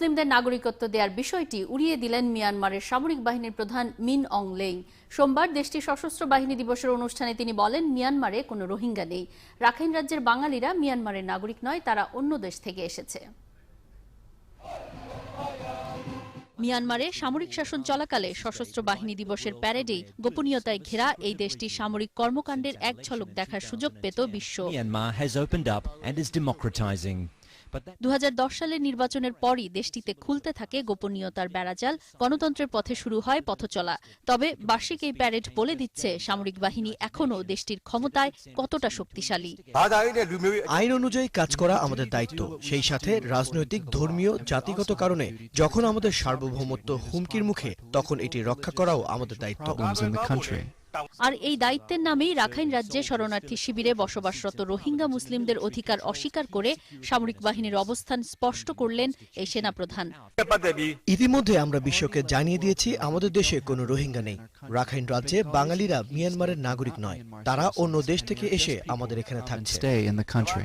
মুসলিমদের নাগরিকত্ব দেওয়ার বিষয়টি উড়িয়ে দিলেন মিয়ানমারের সামরিক বাহিনীর প্রধান মিন অং লেং সোমবার দেশটির সশস্ত্র বাহিনী দিবসের অনুষ্ঠানে তিনি বলেন মিয়ানমারে কোনো রোহিঙ্গা নেই। রাখাইন রাজ্যের বাঙালিরা মিয়ানমারের নাগরিক নয় তারা অন্য দেশ থেকে এসেছে। মিয়ানমারে সামরিক শাসন চলাকালে সশস্ত্র বাহিনী দিবসের প্যারেডেই গোপনীয়তায় ঘেরা এই দেশটির সামরিক কর্মকাণ্ডের এক ঝলক দেখার সুযোগ পেত বিশ্ব। দু হাজার দশ সালের নির্বাচনের পরই দেশটিতে খুলতে থাকে গোপনীয়তার বেড়াজাল। গণতন্ত্রের পথে শুরু হয় পথচলা। তবে বার্ষিক এই প্যারেড বলে দিচ্ছে সামরিক বাহিনী এখনও দেশটির ক্ষমতায় কতটা শক্তিশালী। আইন অনুযায়ী কাজ করা আমাদের দায়িত্ব। সেই সাথে রাজনৈতিক ধর্মীয় জাতিগত কারণে যখন আমাদের সার্বভৌমত্ব হুমকির মুখে তখন এটি রক্ষা করাও আমাদের দায়িত্ব। আর এই দায়িত্বের নামেই রাখাইন রাজ্যে শরণার্থী শিবিরে বসবাসরত রোহিঙ্গা মুসলিমদের অধিকার অস্বীকার করে সামরিক বাহিনীর অবস্থান স্পষ্ট করলেন এই সেনা প্রধান ইতিমধ্যে আমরা বিশ্বকে জানিয়ে দিয়েছি আমাদের দেশে কোনো রোহিঙ্গা নেই। রাখাইন রাজ্যে বাঙালিরা মিয়ানমারের নাগরিক নয়। তারা অন্য দেশ থেকে এসে আমাদের এখানে থাকছে।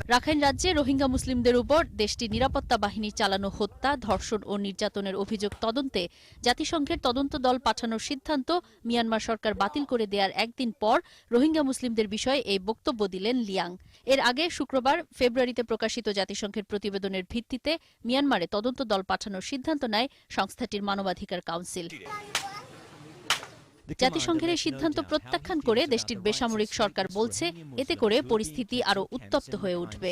রাখাইন রাজ্যে রোহিঙ্গা মুসলিমদের উপর দেশটি নিরাপত্তা বাহিনী চালানো হত্যা ধর্ষণ ও নির্যাতনের অভিযোগ তদন্তে জাতিসংঘের তদন্ত দল পাঠানোর সিদ্ধান্ত মিয়ানমার সরকার বাতিল করে দেওয়ার একদিন পর রোহিঙ্গা মুসলিমদের বিষয়ে এই বক্তব্য দিলেন লিয়াং। এর আগে শুক্রবার ফেব্রুয়ারিতে প্রকাশিত জাতিসংঘের প্রতিবেদনের ভিত্তিতে মিয়ানমারে তদন্ত দল পাঠানোর সিদ্ধান্ত নেয় সংস্থাটির মানবাধিকার কাউন্সিল। জাতিসংঘের এই সিদ্ধান্ত প্রত্যাখ্যান করে দেশটির বেসামরিক সরকার বলছে এতে করে পরিস্থিতি আরও উত্তপ্ত হয়ে উঠবে।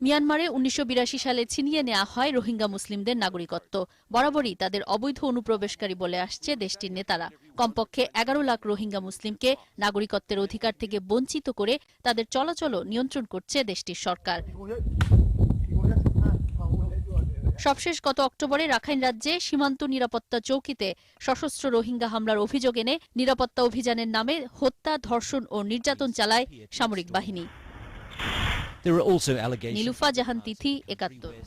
মিয়ানমারে উনিশশো বিরাশি সালে ছিনিয়ে নেওয়া হয় রোহিঙ্গা মুসলিমদের নাগরিকত্ব। বরাবরই তাদের অবৈধ অনুপ্রবেশকারী বলে আসছে দেশটির নেতারা। কমপক্ষে এগারো লাখ রোহিঙ্গা মুসলিমকে নাগরিকত্বের অধিকার থেকে বঞ্চিত করে তাদের চলাচলও নিয়ন্ত্রণ করছে দেশটির সরকার। সবশেষ গত অক্টোবরে রাখাইন রাজ্যে সীমান্ত নিরাপত্তা চৌকিতে সশস্ত্র রোহিঙ্গা হামলার অভিযোগ এনে নিরাপত্তা অভিযানের নামে হত্যা ধর্ষণ ও নির্যাতন চালায় সামরিক বাহিনী. নীলুফা জাহান তিথি একাত্তর